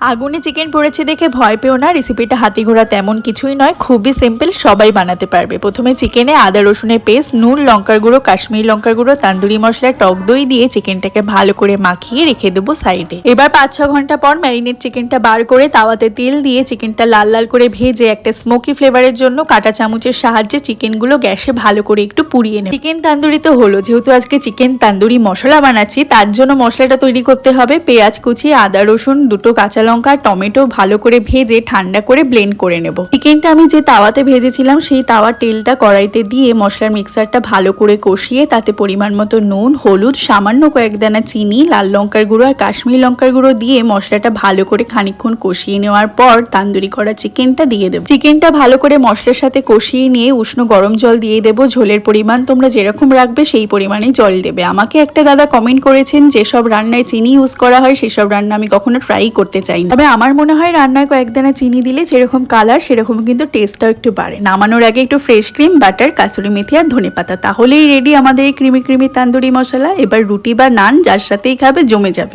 আগুনে চিকেন পড়েছে দেখে ভয় পেও না রেসিপিটা হাতি ঘোড়া তেমন কিছুই নয়, খুবই সিম্পল সবাই বানাতে পারবে। প্রথমে চিকেনে আদা, রসুনের পেস্ট নুন, লঙ্কার গুঁড়ো, কাশ্মীর লঙ্কার গুঁড়ো, তান্দুরি মশলা, টক দই দিয়ে চিকেনটাকে ভালো করে মাখিয়ে রেখে দেবো সাইডে এবার পাঁচ ছ ঘণ্টা পর ম্যারিনেট চিকেনটা বার করে তাওয়াতে তেল দিয়ে চিকেনটা লাল লাল করে ভেজে একটা স্মোকি ফ্লেভারের জন্য কাটা চামচের সাহায্যে চিকেনগুলো গ্যাসে ভালো করে একটু পুড়িয়ে নেব। চিকেন তান্দুরি তো হলো, যেহেতু আজকে চিকেন তান্দুরি মশলা বানাচ্ছি, তার জন্য মশলাটা তৈরি করতে হবে। পেঁয়াজ কুচি, আদা, রসুন, দুটো কাঁচা লঙ্কা টমেটো ভালো করে ভেজে ঠান্ডা করে ব্লেন্ড করে নেব। চিকেনটা আমি যে তাওয়াতে ভেজেছিলাম, সেই তাওয়ার তেলটা কড়াইতে দিয়ে মশলার মিক্সারটা ভালো করে কষিয়ে তাতে পরিমাণ মতো নুন, হলুদ, সামান্য কয়েক দানা চিনি, লাল লঙ্কার গুঁড়ো আর কাশ্মীরি লঙ্কার গুঁড়ো দিয়ে মশলাটা ভালো করে খানিকক্ষণ কষিয়ে নেওয়ার পর তান্দুরি করা চিকেনটা দিয়ে দেবো। চিকেনটা ভালো করে মশলার সাথে কষিয়ে নিয়ে উষ্ণ গরম জল দিয়ে দেবো। ঝোলের পরিমাণ তোমরা যেরকম রাখবে সেই পরিমাণে জল দেবে। আমাকে একটা দাদা কমেন্ট করেছেন যেসব রান্নায় চিনি ইউজ করা হয়, সেসব রান্না আমি কখনো ট্রাই করতে চাই না। তবে আমার মনে হয় রান্নায় কয়েকদানা চিনি দিলে যেরকম কালার সেরকম কিন্তু টেস্টটাও একটু বাড়ে। নামানোর আগে একটু fresh cream butter kasuri methi আর ধনে পাতা। তাহলেই রেডি আমাদের ক্রিমি ক্রিমি তান্দুরি মশলা। এবার রুটি বা নান যার সাথেই খাবে, জমে যাবে।